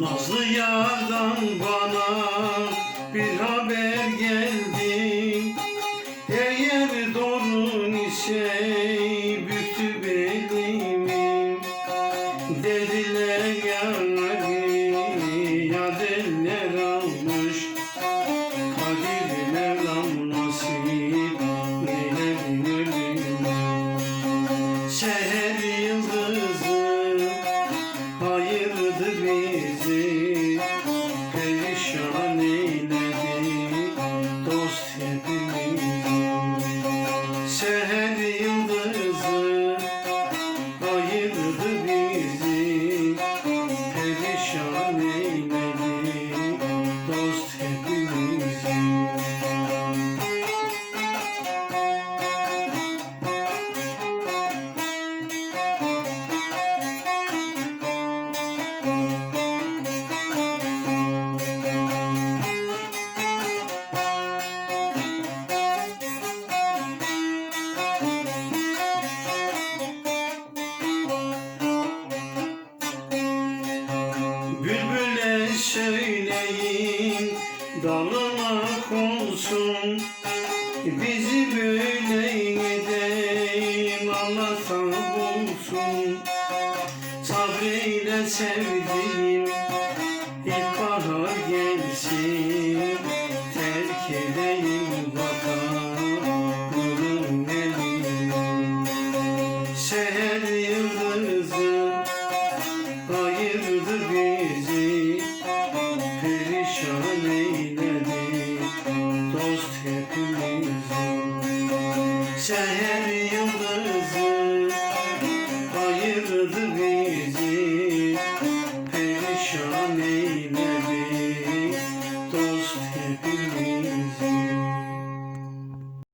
Nazlı yardan bana bir haber geldi. Eğer doğru ise büktü belimi Dediler yani söyleyin dalına konsun. Bizi böyle edeyim Allah bulsun. Sabreyle sevdiğim Perişan eyledi dost hepimizi Seher yıldızı ayırdı bizi